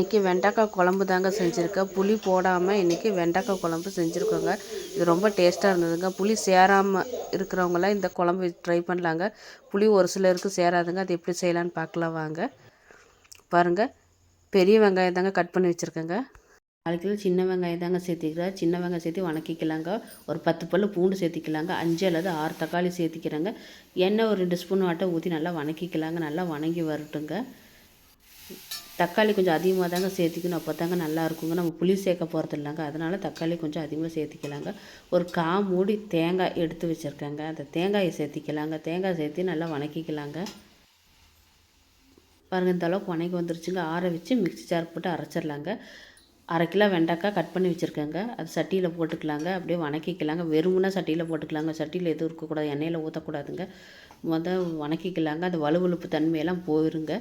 இன்றைக்கி வெண்டைக்காய் குழம்பு தாங்க செஞ்சுருக்கேன். புளி போடாமல் இன்றைக்கி வெண்டைக்காய் குழம்பு செஞ்சுருக்கோங்க. இது ரொம்ப டேஸ்ட்டாக இருந்ததுங்க. புளி சேராமல் இருக்கிறவங்களாம் இந்த குழம்பு ட்ரை பண்ணலாங்க. புளி ஒரு சிலருக்கு சேராதுங்க. அது எப்படி செய்யலான்னு பார்க்கலாம் வாங்க. பாருங்கள் பெரிய வெங்காயம் தாங்க கட் பண்ணி வச்சுருக்கேங்க. நாலு கிலோ சின்ன வெங்காயம் தாங்க சேர்த்திக்கிறேன். சின்ன வெங்காயம் சேர்த்து வணக்கிக்கலாங்க. ஒரு பத்து பல்லு பூண்டு சேர்த்திக்கலாங்க. அஞ்சு அல்லது ஆறு தக்காளி சேர்த்திக்கிறேங்க. எண்ணெய் ஒரு ரெண்டு ஸ்பூன் வாட்டை ஊற்றி நல்லா வணக்கிக்கலாங்க. நல்லா வணங்கி வரட்டுங்க. தக்காளி கொஞ்சம் அதிகமாக தாங்க சேர்த்திக்கணும். அப்போ தாங்க நல்லா இருக்குங்க. நம்ம புளி சேர்க்க போகிறது இல்லைங்க அதனால் தக்காளி கொஞ்சம் அதிகமாக சேர்த்திக்கலாங்க. ஒரு கா மூடி தேங்காய் எடுத்து வச்சுருக்கேங்க. அந்த தேங்காயை சேர்த்திக்கலாங்க. தேங்காய் சேர்த்து நல்லா வணக்கிக்கலாங்க. பாருங்கள் இந்த அளவுக்கு வணங்கி வந்துருச்சுங்க. ஆற வச்சு மிக்ஸி ஜார் போட்டு அரைச்சிடலாங்க அரை கிலோ வெண்டைக்காய் கட் பண்ணி வச்சுருக்கேங்க. அது சட்டியில் போட்டுக்கலாங்க. அப்படியே வணக்கிக்கலாங்க. வெறும்னா சட்டியில் போட்டுக்கலாங்க. சட்டியில் எதுவும் இருக்கக்கூடாது. எண்ணெயில் ஊற்றக்கூடாதுங்க மொதல் வணக்கிக்கலாங்க. அந்த வலுவழுப்பு தன்மையெல்லாம் போயிருங்க.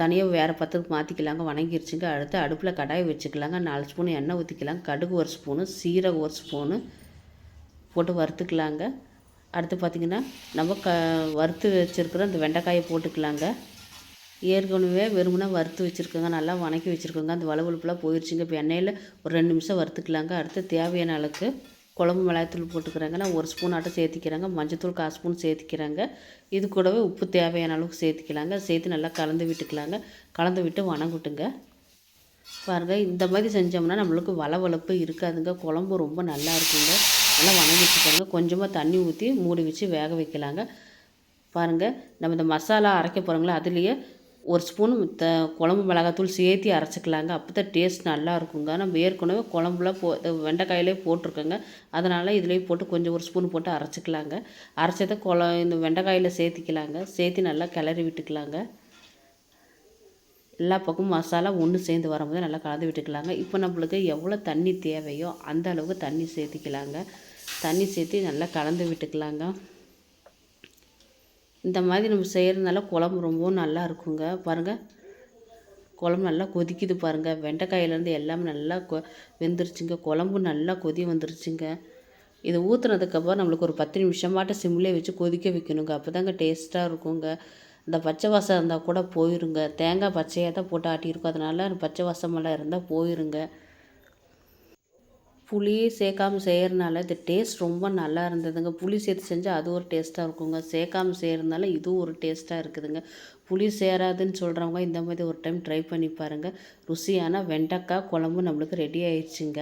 தனியாக வேறு பத்துக்கு மாற்றிக்கலாங்க வணங்கிருச்சுங்க. அடுத்து அடுப்பில் கடாய் வச்சுக்கலாங்க. நாலு ஸ்பூன் எண்ணெய் ஊற்றிக்கலாங்க கடுகு ஒரு ஸ்பூனு சீரகம் ஒரு ஸ்பூனு போட்டு வறுத்துக்கலாங்க. அடுத்து பார்த்திங்கன்னா நம்ம க வறுத்து வச்சுருக்கிற அந்த வெண்டைக்காயை போட்டுக்கலாங்க. ஏற்கனவே வெறுமனே வறுத்து வச்சுருக்கோங்க. நல்லா வணக்கி வச்சுருக்கோங்க. அந்த வளவழுப்புலாம் போயிடுச்சுங்க இப்போ எண்ணெயில் ஒரு ரெண்டு நிமிஷம் வறுத்துக்கலாங்க. அடுத்து தேவையான அளவுக்கு குழம்பு மிளகாத்தூள் போட்டுக்கிறாங்க. நான் ஒரு ஸ்பூன் ஆட்டம் சேர்த்திக்கிறேங்க. மஞ்சத்தூள் கால் ஸ்பூன் சேர்த்திக்கிறேங்க. இது கூடவே உப்பு தேவையான அளவுக்கு சேர்த்திக்கலாங்க. சேர்த்து நல்லா கலந்து விட்டுக்கலாங்க. கலந்து விட்டு வணங்கிட்டுங்க. பாருங்கள் இந்த மாதிரி செஞ்சோம்னா நம்மளுக்கு வளவளப்பு இருக்காதுங்க. குழம்பு ரொம்ப நல்லா இருக்குங்க. நல்லா வணங்கி வச்சுக்கோங்க கொஞ்சமாக தண்ணி ஊற்றி மூடி வச்சு வேக வைக்கலாங்க. பாருங்கள் நம்ம இந்த மசாலா அரைக்க போகிறோங்களா அதுலேயே ஒரு ஸ்பூன் த குழம்பு மிளகாத்தூள் சேர்த்து அரைச்சிக்கலாங்க. அப்போ தான் டேஸ்ட் நல்லா இருக்குங்க நம்ம ஏற்கனவே குழம்புல போ வெண்டைக்காயிலே போட்டிருக்கோங்க. அதனால் இதுலேயே போட்டு கொஞ்சம் ஒரு ஸ்பூன் போட்டு அரைச்சிக்கலாங்க. அரைச்சதை குழ இந்த வெண்டைக்காயில் சேர்த்திக்கலாங்க. சேர்த்து நல்லா கிளறி விட்டுக்கலாங்க. எல்லா பக்கமும் மசாலா ஒன்று சேர்ந்து வரும்போது நல்லா கலந்து விட்டுக்கலாங்க. இப்போ நம்மளுக்கு எவ்வளோ தண்ணி தேவையோ அந்த அளவுக்கு தண்ணி சேர்த்திக்கலாங்க. தண்ணி சேர்த்து நல்லா கலந்து விட்டுக்கலாங்க. இந்த மாதிரி நம்ம செய்கிறதுனால குழம்பு ரொம்பவும் நல்லா இருக்குங்க. பாருங்கள் குழம்பு நல்லா கொதிக்குது பாருங்கள் வெண்டைக்காயிலேருந்து எல்லாமே நல்லா கொ வெந்துருச்சுங்க. குழம்பு நல்லா கொதி வந்துருச்சுங்க. இது ஊற்றுனதுக்கப்புறம் நம்மளுக்கு ஒரு பத்து நிமிஷமாட்டம் சிம்லேயே வச்சு கொதிக்க வைக்கணுங்க. அப்போ தாங்க டேஸ்ட்டாக இருக்குங்க. இந்த பச்சை வாசம் இருந்தால் கூட போயிருங்க. தேங்காய் பச்சையாக தான் போட்டு ஆட்டியிருக்கோம். அதனால் பச்சை வாசமெல்லாம் இருந்தால் போயிருங்க. புளி சேர்க்காம செய்கிறனால இந்த டேஸ்ட் ரொம்ப நல்லா இருந்ததுங்க. புளி சேர்த்து செஞ்சால் அது ஒரு டேஸ்ட்டாக இருக்குங்க. சேர்க்காம செய்கிறதுனால இதுவும் ஒரு டேஸ்ட்டாக இருக்குதுங்க. புளி சேராதுன்னு சொல்கிறவங்க இந்த மாதிரி ஒரு டைம் ட்ரை பண்ணி பாருங்கள் ருசியான வெண்டைக்காய் குழம்பு நம்மளுக்கு ரெடி ஆயிடுச்சுங்க.